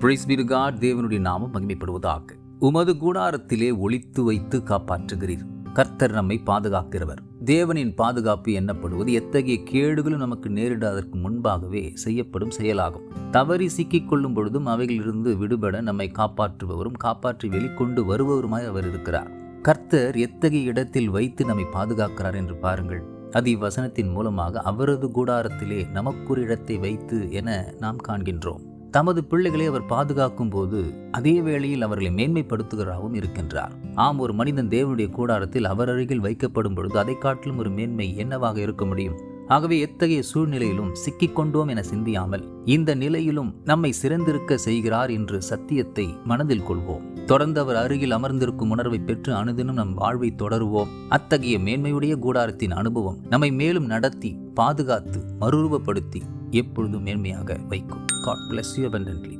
Price be caught தேவனுடைய நாமம் மகிமைப்படுவதாக. உமது கூடாரத்திலே ஒளித்து வைத்து காப்பாற்றுகிறீர். கர்த்தர் நம்மை பாதுகாக்கிறவர். தேவனின் பாதுகாப்பு என்னப்படுவது எத்தகைய கேடுகளும் நமக்கு நேரிடாதற்கு முன்பாகவே செய்யப்படும் செயலாகும். தவறி சிக்கிக் கொள்ளும் பொழுதும் அவைகளிலிருந்து விடுபட நம்மை காப்பாற்றுபவரும் காப்பாற்றி வெளிக்கொண்டு வருபவருமாய் அவர் இருக்கிறார். கர்த்தர் எத்தகைய இடத்தில் வைத்து நம்மை பாதுகாக்கிறார் என்று பாருங்கள். அது இவ்வசனத்தின் மூலமாக அவரது கூடாரத்திலே நமக்கொரு இடத்தை வைத்து என நாம் காண்கின்றோம். தமது பிள்ளைகளை அவர் பாதுகாக்கும் போது அதே வேளையில் அவர்களை மேன்மைப்படுத்துகிறாகவும் இருக்கின்றார். ஆம் ஒரு மனிதன் தேவனுடைய கூடாரத்தில் அவர் அருகில் வைக்கப்படும் பொழுது அதை காட்டிலும் ஒரு மேன்மை என்னவாக இருக்க முடியும்? ஆகவே எத்தகைய சூழ்நிலையிலும் சிக்கிக்கொண்டோம் என சிந்தியாமல் இந்த நிலையிலும் நம்மை சிறந்திருக்க செய்கிறார் என்று சத்தியத்தை மனதில் கொள்வோம். தொடர்ந்து அவர் அருகில் அமர்ந்திருக்கும் உணர்வை பெற்று அனுதினம் நம் வாழ்வை தொடருவோம். அத்தகைய மேன்மையுடைய கூடாரத்தின் அனுபவம் நம்மை மேலும் நடத்தி பாதுகாத்து மறுரூபப்படுத்தி எப்பொழுதும் மேன்மையாக வைக்கும் காட் பிளஸ் யூ அபண்டன்ட்லி